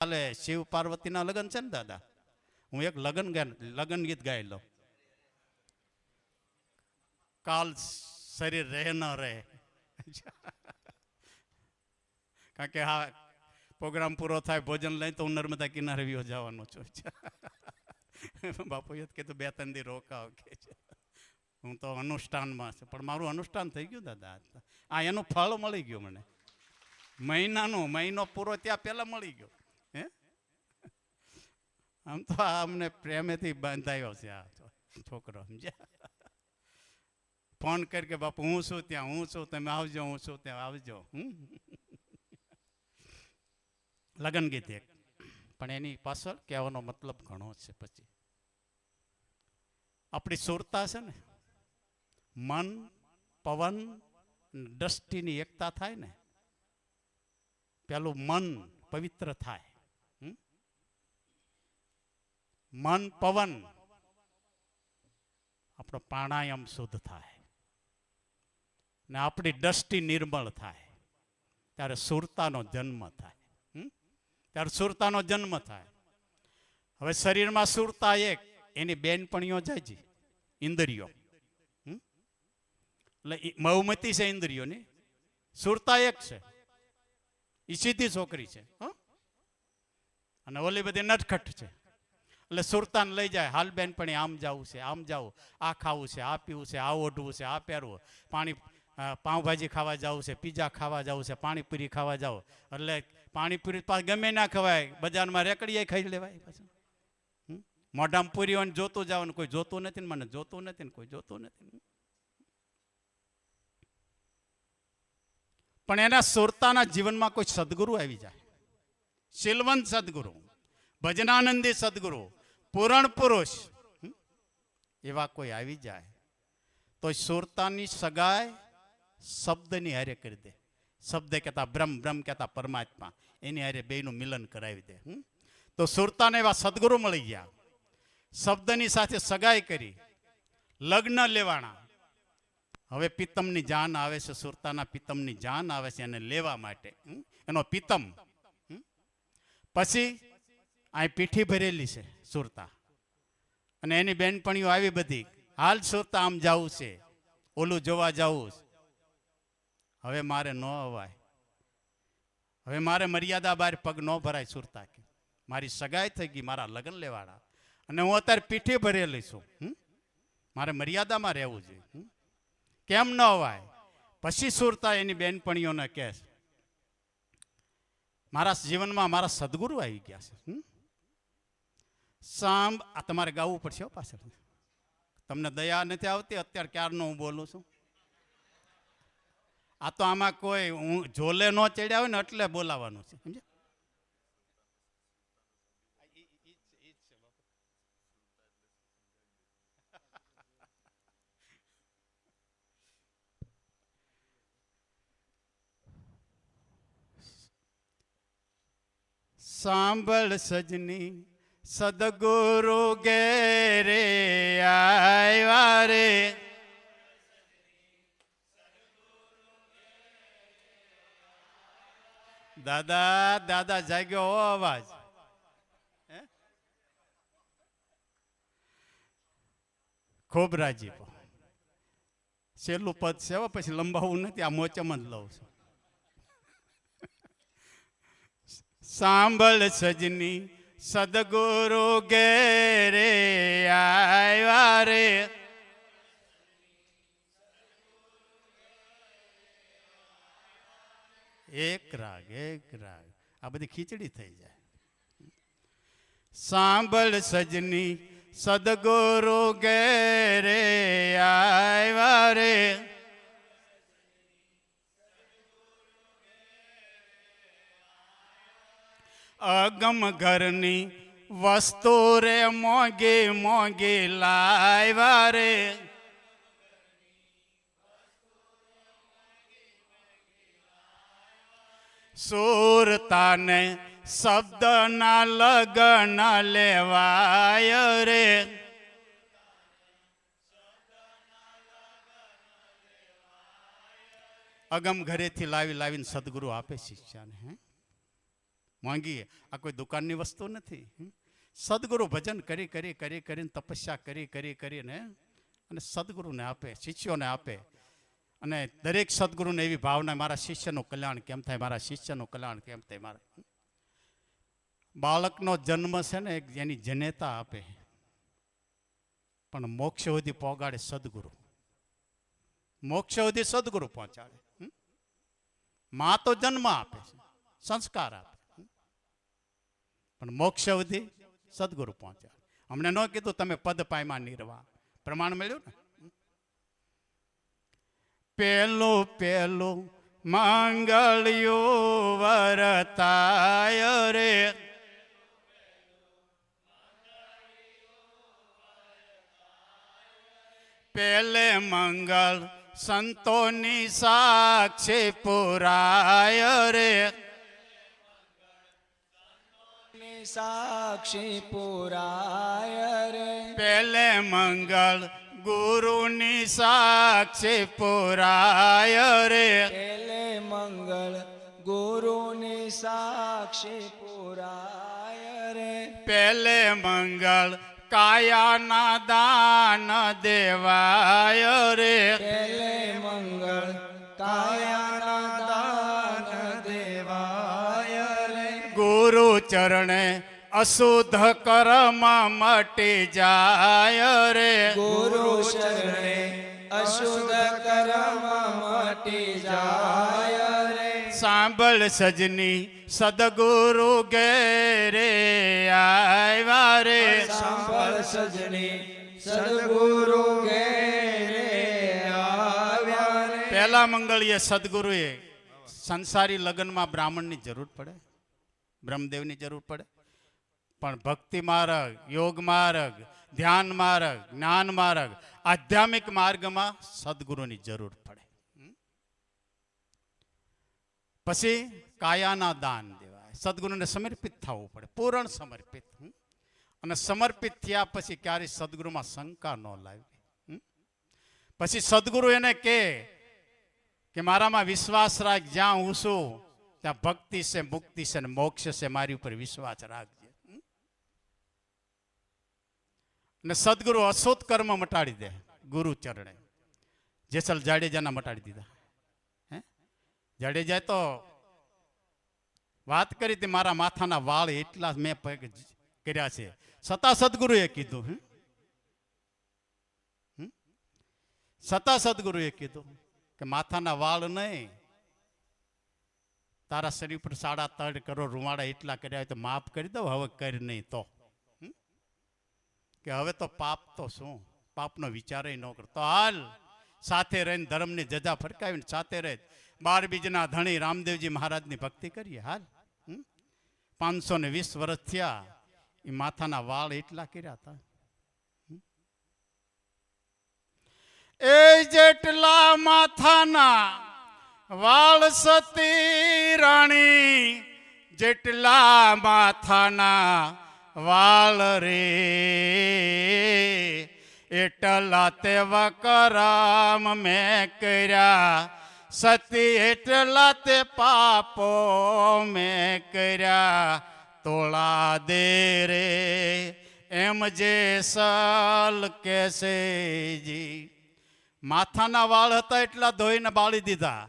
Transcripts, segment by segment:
કાલે શિવ પાર્વતીના લગ્ન છે ને દાદા? હું એક લગ્ન ગાય લગ્ન ગીત ગાઈ લઉં. કાલ શરીર રહે ન રહે. કારણ કે હા, પ્રોગ્રામ પૂરો થાય, ભોજન લઈ તો હું નર્મદા કિનારે વ્યો જવાનો છું. બાપુએ કીધું, બે ત્રણ દી રોકાવ કે છે. હું તો અનુષ્ઠાનમાં છે. પણ મારું અનુષ્ઠાન થઈ ગયું દાદા. આ એનું ફળ મળી ગયું મને. મહિનાનું, મહિનો પૂરો ત્યાં પહેલાં મળી ગયો. આમ તો આ અમને પ્રેમેથી બાંધાયો છે આ છોકરો, સમજ્યા? ફોન કરી કે, બાપુ, હું છું ત્યાં, હું છું, તમે આવજો, હું છું ત્યાં, આવજો. હમ? લગન ગીત એક. પણ એની પાછળ કહેવાનો મતલબ ઘણો છે પછી. આપણી સુરતા છે ને, મન, પવન, દ્રષ્ટિની એકતા થાય ને, પેલું મન પવિત્ર થાય હમ? મન પવન. આપણો પ્રાણાયામ શુદ્ધ થાય. ને આપણી દ્રષ્ટિ નિર્મળ થાય. ત્યારે સુરતાનો જન્મ થાય? ત્યારે સુરતાનો જન્મ થાય. હવે શરીરમાં સુરતા એક, એની બેનપણીઓ જાય છે ઇન્દ્રિયો? એટલે મહુમતી છે ઇન્દ્રિયોની સુરતા એક છે. એ સીધી છોકરી છે? અને ઓલી બધી નટખટ છે. એટલે સુરતાન લઈ જાય. હાલ બેનપણી આમ જવું છે, આમ જવું. આ ખાવું છે, આ પીવું છે, આ ઓઢવું છે, આ પહેરવું. પાણી પાઉંભાજી ખાવા જવું છે, પીઝા ખાવા જવું છે, પાણીપુરી ખાવા જાવ એટલે પાણીપુરી પાછું ગમે ના ખવાય. બજારમાં રેકડીએ ખાઈ લેવાય પાછું? મોઢામાં પૂરી હોય જોતું જવાનું. કોઈ જોતું નથી ને મને? જોતું નથી ને કોઈ? જોતું નથી પણ એના સુરતાના જીવનમાં કોઈ સદગુરુ આવી જાય. શીલવંત સદગુરુ, ભજનાનંદી સદગુરુ પૂરણ પુરુષ? એવા કોઈ આવી જાય તો સુરતાની સગાઈ શબ્દની હારે કરી દે. શબ્દ કહેતા બ્રહ્મ બ્રહ્મ કહેતા પરમાત્મા. એની હારે બેયનું મિલન કરાવી દે? તો સુરતાને એવા સદગુરુ મળી ગયા. શબ્દની સાથે સગાઈ કરી. લગ્ન લેવાના. હવે પિત્તમની જાન આવે છે, સુરતાના પિત્તમની જાન આવે છે એને લેવા માટે? એનો પિત્તમ? પછી અહીં પીઠી ભરેલી છે. સુરતા. અને એની બહેનપણીઓ આવી બધી, હાલ સુરતા આમ જવું છે. ઓલું જોવા જવું હવે મારે ન અવાય. હવે મારે મર્યાદા બહાર પગ ન ભરાય સુરતા કે. મારી સગાઈ થઈ ગઈ, મારા લગ્ન લેવાડા અને હું અત્યારે પીઠી ભરેલી છું? મારે મર્યાદામાં રહેવું જોઈએ? કેમ ન અવાય? પછી સુરતા એની બહેનપણીઓને કહે મારા જીવનમાં મારા સદગુરુ આવી ગયા છે? સાંભ આ તમારે ગાવું પડશે પાછળ. તમને દયા નથી આવતી, અત્યારે ક્યારનો હું બોલું છું? આ તો આમાં કોઈ હું જોલે ન ચડ્યા હોય ને એટલે બોલાવાનું છે સમજે સાંભળ સજની સદગુરુ ગેરે આવ્યા રે દાદા દાદા, જાગ્યો અવાજ. ખૂબ રાજી છેલ્લું પદ છે પછી લંબાવું નથી, આ મોચમ જ લઉં છું. સાંભળ સજની સદગુરુ ગેરે આવ્યા રે. એક રાગ એક રાગ. આ બધી ખીચડી થઈ જાય. સાંભળ સજની, સદગુરુ ગેરે આવ્યા રે. અગમ ઘરની વસ્તુ રે મોગે મોગે લાવ્યા રે. સુરતાને શબ્દના લગન લેવાય રે. અગમ ઘરેથી લાવી લાવીને સદગુરુ આપે શિષ્યાને, હે? મોંઘી આ કોઈ દુકાનની વસ્તુ નથી. સદગુરુ ભજન કરી કરી કરી, કરીને તપસ્યા કરી કરી, કરીને અને સદગુરુને આપે, શિષ્યોને આપે. અને દરેક સદગુરુને એવી ભાવના, મારા શિષ્યનું કલ્યાણ કેમ થાય? મારા શિષ્યનું કલ્યાણ કેમ થાય? મારા બાળકનો જન્મ છે ને એની જનેતા આપે. પણ મોક્ષ સુધી પહોંચાડે સદગુરુ. મોક્ષ સુધી સદગુરુ પહોંચાડે મા તો જન્મ આપે સંસ્કાર આપે? પણ મોક્ષ અવધિ સદગુરુ પહોંચ્યા. અમને ન કીધું તમે પદ પાયમાં નિર્વાહ પ્રમાણ મળ્યું ને? પેલું પેલું માંગળ્યું વરતાય રે. પેલે મંગળ સંતોની સાક્ષી પુરાય રે. સાક્ષી પુરાય રે. પેલે મંગળ ગુરુની સાક્ષી પુરાય રે. પેલે મંગળ ગુરુની સાક્ષી પુરાય રે. પેલે મંગળ કાયાના દાન દેવાય રે. પેલે ચરણે અશુદ્ધ કર્મ મટી જાય રે. ગુરુ શરણે અશુદ્ધ કર્મ મટી જાય રે. સાંભળ સજની સદગુરુ રે આવ્યા રે. સાંભળ સજની સદગુરુ ઘેરે આવ્યા રે. પહેલા મંગળીએ સદગુરુએ સંસારી લગ્નમાં બ્રાહ્મણની જરૂર પડે? બ્રહ્મદેવની જરૂર પડે? પણ ભક્તિ માર્ગ, યોગ માર્ગ, ધ્યાન માર્ગ, જ્ઞાન માર્ગ આધ્યાત્મિક માર્ગમાં સદગુરુની જરૂર પડે. પછી કાયાના દાન દેવાય. સદગુરુને સમર્પિત થવું પડે. પૂરણ સમર્પિત? અને સમર્પિત થયા પછી ક્યારેય સદગુરુમાં શંકા ન લાવી પછી સદગુરુ એને કે મારામાં વિશ્વાસ રાખ, જ્યાં હું છું ત્યાં ભક્તિ છે મુક્તિ છે ને મોક્ષ છે મારી ઉપર વિશ્વાસ રાખજે. અને સદગુરુ અશોધ કર્મ મટાડી દે ગુરુ ચરણે. જેસલ જાડેજાના મટાડી દીધા. હે? જાડેજાએ તો વાત કરી હતી, મારા માથાના વાળ એટલા મેં કર્યા છે. છતાં સદગુરુએ કીધું? હમ? છતાં સદગુરુએ કીધું કે માથાના વાળ નહીં તારા શરીર પર સાડા ત્રણ કરોડ રૂવાડા એટલા કર્યા હોય તો માફ કરી દઉં, હવે કરી નહીં તો. કે હવે તો પાપ તો શું? પાપનો વિચારે ન કરતો હાલ, સાથે રહીને ધર્મની જજા ફરકાવીને સાથે રહે. બાર બીજના ધણી રામદેવજી મહારાજની ભક્તિ કરીએ, હાલ. પાંચસો ને વીસ વર્ષ થયા, એ માથાના વાળ એટલા કર્યા હતા. એ જેટલા માથાના વાળ સતી રાણી, જેટલા માથાના વાળ રે, એટલા તે વકરામ મેં કર્યા. સતી એટલા તે પાપો મેં કર્યા. તોળા દે રે, એમ જે સલ કેસે જી. માથાના વાળ હતા એટલા ધોઈને બાળી દીધા.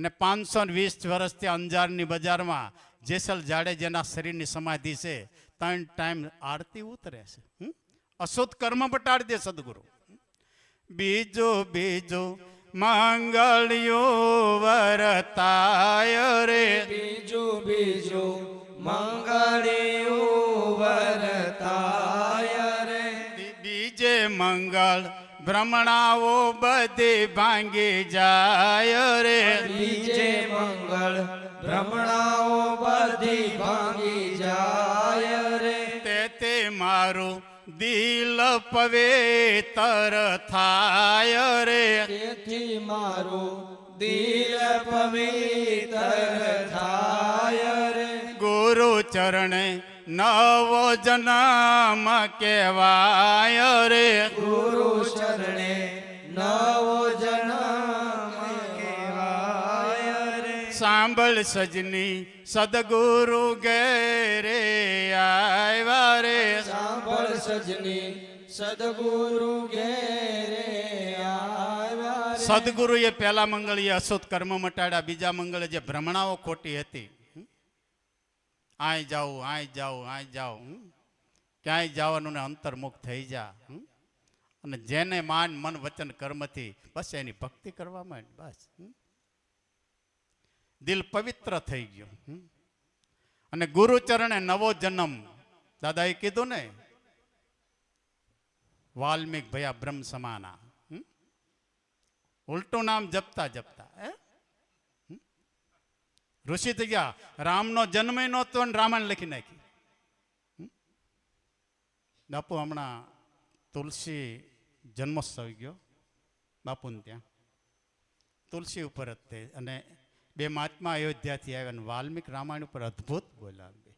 અને પાંચસો ને વીસ વર્ષથી અંજારની બજારમાં જેસલ જાડેજાના શરીરની સમાધિ છે ત્રણ ટાઈમ આરતી ઉતરે છે? અશુદ્ધ કર્મ બટાડી દે સદગુરુ. બીજો બીજો મંગળિયો વરતાય રે. બીજો બીજો મંગળિયો વરતાય રે. બીજે મંગળ ભ્રમણાઓ બધી ભાંગી જાય રે. બીજે મંગળ ભ્રમણાઓ બધી ભાંગી જાય રે. તે તે મારું દિલ પવેતર થાય રે. તેથી મારું દિલ પવિત્ર થાય રે. ગુરુ ચરણે નવો જન્મ કેવાય રે. ગુરુ શરણે નવો જન્મ કેવાય રે. સાંભળ સજની સદગુરુ ગેરે આવ્યા રે. સાંભળ સજની સદગુરુ આવ્યા સદગુરુએ પહેલા મંગળીએ અશુદ્ધ કર્મ મટાડ્યા બીજા મંગળે જે ભ્રમણાઓ ખોટી હતી? આય જાઉં આય જાઉં આય જાઉં ક્યાંય જવાનું ને અંતર્મુખ થઈ જા અને જેને માન, મન, વચન, કર્મથી બસ એની ભક્તિ કરવા માંડ, બસ દિલ પવિત્ર થઈ ગયું? અને ગુરુચરણે નવો જન્મ, દાદાએ કીધું ને, વાલ્મીક ભયા બ્રહ્મ સમાના ઉલટું નામ જપતા જપતા? ઋષિ થઈ ગયા, રામનો જન્મ નહોતો અને રામાયણ લખી નાખી? બાપુ, હમણાં તુલસી જન્મોત્સવ ગયો, બાપુને ત્યાં. તુલસી ઉપર જ તે, અને બે મહાત્મા અયોધ્યાથી આવ્યા અને વાલ્મીક રામાયણ ઉપર અદ્ભુત બોલ્યા બે.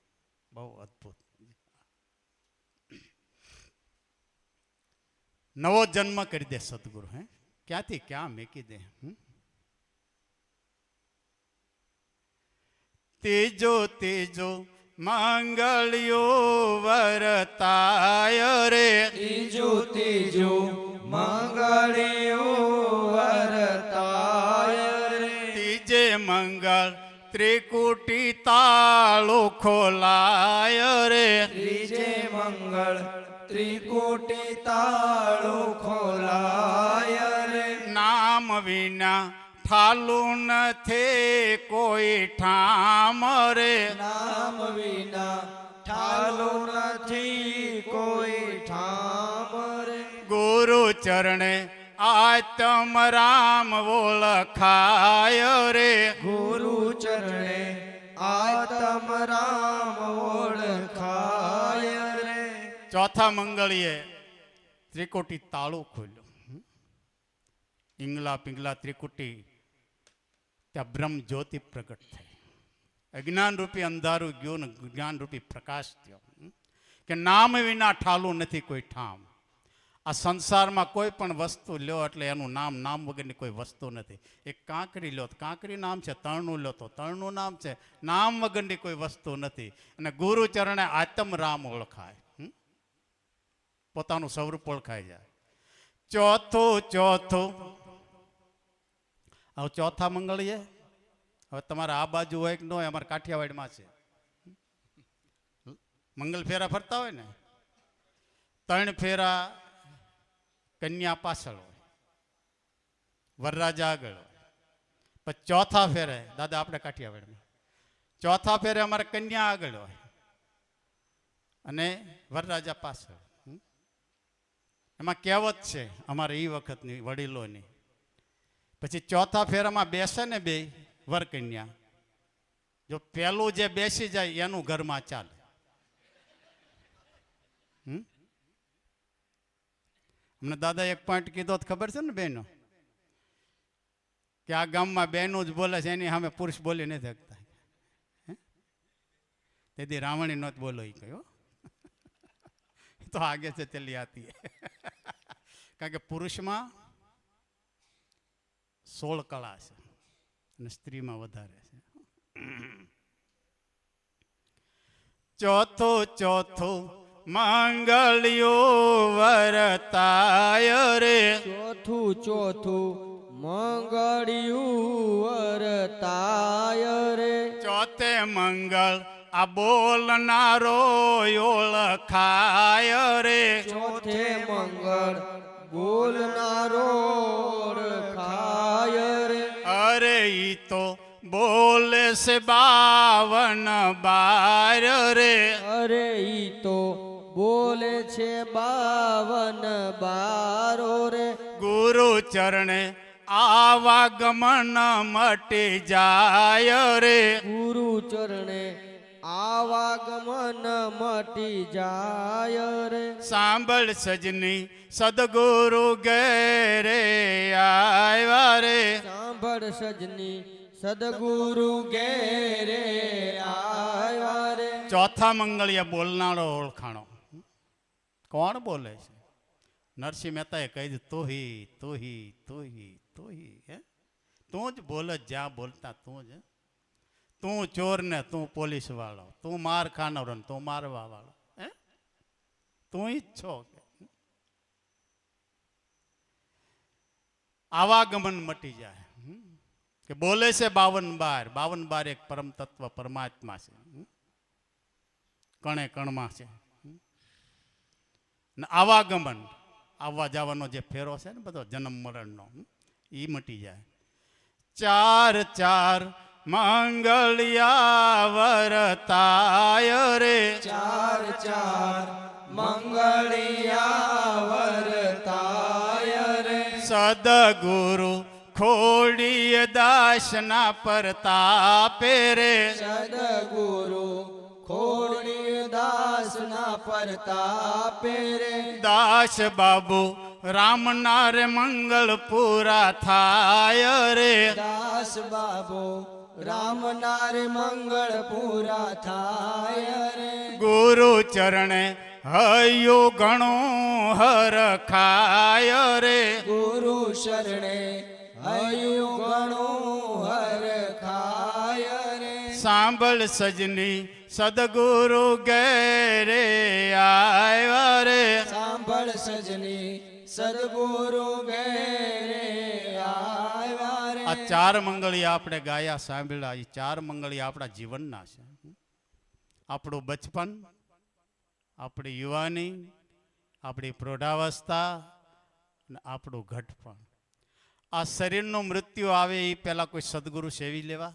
બહુ અદ્ભુત. નવો જન્મ કરી દે સદગુરુ, હે. ક્યાંથી, ક્યાં મેકી દે, હમ? તેજો તેજો મંગળિયો વરતાય રે. તેજો તેજો મંગળિયો વરતાય રે. તીજે મંગળ ત્રિકુટી તાળો ખોલાય રે. ત્રીજે મંગળ ત્રિકુટી તાળો ખોલાય રે. નામ વિના ઠાલું નથી કોઈ ઠામ રે નામ વિના ઠાલું નથી કોઈ ઠામ રે ગુરુ ચરણે આતમ રામ ઓળખાય રે. ગુરુ ચરણે આતમ રામ ઓળખાય રે. ચોથા મંગળીએ ત્રિકોટી તાળું ખોલ્યું. ઇંગલા પિંગલા ત્રિકુટી ત્યાં બ્રહ્મ જ્યોતિ પ્રગટ થઈ. અજ્ઞાન રૂપી અંધારું ગયું ને જ્ઞાન રૂપી પ્રકાશ થયો. કે નામ વિના ઠાલું નથી કોઈ ઠામ. આ સંસારમાં કોઈ પણ વસ્તુ લ્યો એટલે એનું નામ નામ વગરની કોઈ વસ્તુ નથી. એક કાંકરી લ્યો તો કાંકરી નામ છે તણનું લ્યો તો તણનું નામ છે. નામ વગરની કોઈ વસ્તુ નથી. અને ગુરુ ચરણે આત્મ રામ ઓળખાય? પોતાનું સ્વરૂપ ઓળખાઈ જાય. ચોથું ચોથું. હવે ચોથા મંગળીએ? હવે તમારે આ બાજુ હોય કે ન હોય, અમારે કાઠિયાવાડમાં છે. મંગલ ફેરા ફરતા હોય ને? ત્રણ ફેરા કન્યા પાછળ હોય. વરરાજા આગળ હોય. પછી ચોથા ફેરે, દાદા આપણે કાઠિયાવાડમાં. ચોથા ફેરે અમારે કન્યા આગળ હોય. અને વરરાજા પાછળ? એમાં કહેવત છે, અમારે એ વખતની વડીલોની પછી ચોથા ફેરામાં બેસે ને બે વરકન્યા જો પેલું જે બેસી જાય, એનું ઘરમાં ચાલે? અમને દાદા એક પોઈન્ટ કીધો ખબર છે ને બેનો કે આ ગામમાં બહેનો જ બોલે છે, એની સામે પુરુષ બોલી નથી શકતા? તેથી રાવણી નોત બોલો એ કયો તો આગે છે ચલી આતી. કારણ કે પુરુષમાં સોળ કળા છે અને સ્ત્રીમાં વધારે છે. ચોથું ચોથું મંગળિયો વરતાય રે. ચોથું ચોથું મંગળિયું વરતાય રે. ચોથે મંગળ આ બોલનારો ઓળખાય રે. ચોથે મંગળ બોલનારો નારો રે. અરે ઈ તો બોલે છે બાવન બાર રે. અરે ઈ તો બોલે છે બાવન બારો રે. ગુરુ ચરણે આવાગમન મટી જાય રે. ગુરુ ચરણે આવાગમન મટી જાય રે. સાંભળ સજની સદગુરુ ગેરે આવ્યા રે. સાંભળ સજની સદગુરુ ગેરે આવ્યા રે. ચોથા મંગળીએ બોલનારો ઓળખાણો. કોણ બોલે છે? નરસિંહ મહેતાએ કહી દીધું તોહી તોહી તોહી તોહી હે તું જ બોલ જ્યાં બોલતા તું જ તું ચોર ને તું પોલીસ વાળો, તું માર ખાનારો ને તું મારવા વાળો. હે? તું ઈચ્છો છો આવાગમન મટી જાય. કે બોલે છે બાવન બાર બાવન બાર એક પરમ તત્વ પરમાત્મા છે. કણે કણમાં છે. આવાગમન, આવવા જવાનો જે ફેરો છે ને બધો જન્મ મરણનો એ મટી જાય. ચાર ચાર મંગળિયા વરતાય રે. ચાર ચાર મંગળિયા વરતાય રે. સદગુરુ ખોડીય દાસના પરતાપે રે. સદગુરુ ખોડી દાસના પરતાપે રે. દાસ બાબુ રામનાર રે મંગળ પૂરા થાય રે. દાસ બાબુ રામના નારે મંગળ પૂરા થાય રે ગુરુ ચરણે હયો ઘણું હર ખાય રે ગુરુ શરણે હયો ઘણું હર ખાય રે સાંભળ સજની સદગુરુ ગેરે આય રે સાંભળ સજની સદગુરુ ઘેરે આવ્યા રે આ ચાર મંગળી આપણે ગાયા સાંભળ્યા એ ચાર મંગળી આપણા જીવનના છે. આપણું બચપન, આપણી યુવાની, આપણી પ્રૌઢાવસ્થા આપણું ઘટપણ. આ શરીરનું મૃત્યુ આવે એ પહેલાં કોઈ સદગુરુ સેવી લેવા,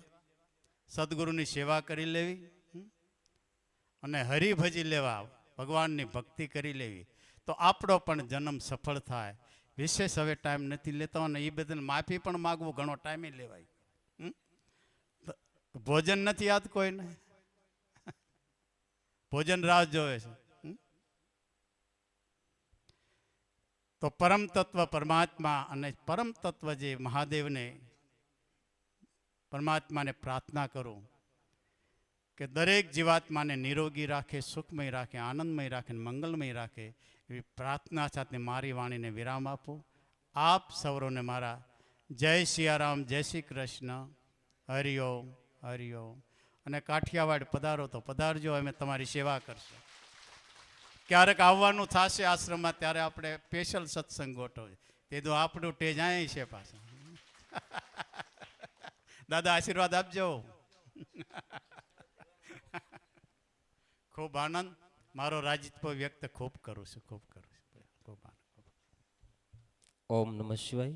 સદગુરુની સેવા કરી લેવી? અને હરિભજી લેવા, ભગવાનની ભક્તિ કરી લેવી. તો આપણો પણ જન્મ સફળ થાય. વિશેષ હવે ટાઈમ નથી લેતો અને એ બધાને માફી પણ માગવું, ઘણો ટાઈમે લેવાય. ભોજન નથી યાદ કોઈને? ભોજન રાહ જોવે છે. તો પરમ તત્વ પરમાત્મા અને પરમ તત્વ જે મહાદેવને પરમાત્માને પ્રાર્થના કરું કે દરેક જીવાત્માને નિરોગી રાખે, સુખમય રાખે, આનંદમય રાખે મંગલમય રાખે. એવી પ્રાર્થના સાથે મારી વાણીને વિરામ આપો. આપ સૌરોને મારા જય સિયારામ જય શ્રી કૃષ્ણ. હરિઓમ હરિઓમ અને કાઠિયાવાડ પધારો તો પધારજો, અમે તમારી સેવા કરશું. ક્યારેક આવવાનું થશે આશ્રમમાં, ત્યારે આપણે સ્પેશિયલ સત્સંગ ગોઠવો. તે તો આપણું ટેજ અહીં છે પાછા. દાદા, આશીર્વાદ આપજો. ખૂબ આનંદ. મારો રાજિત્વ વ્યક્ત ખૂબ કરું છું ખૂબ કરું છું. ખૂબ ઓમ નમઃ શિવાય.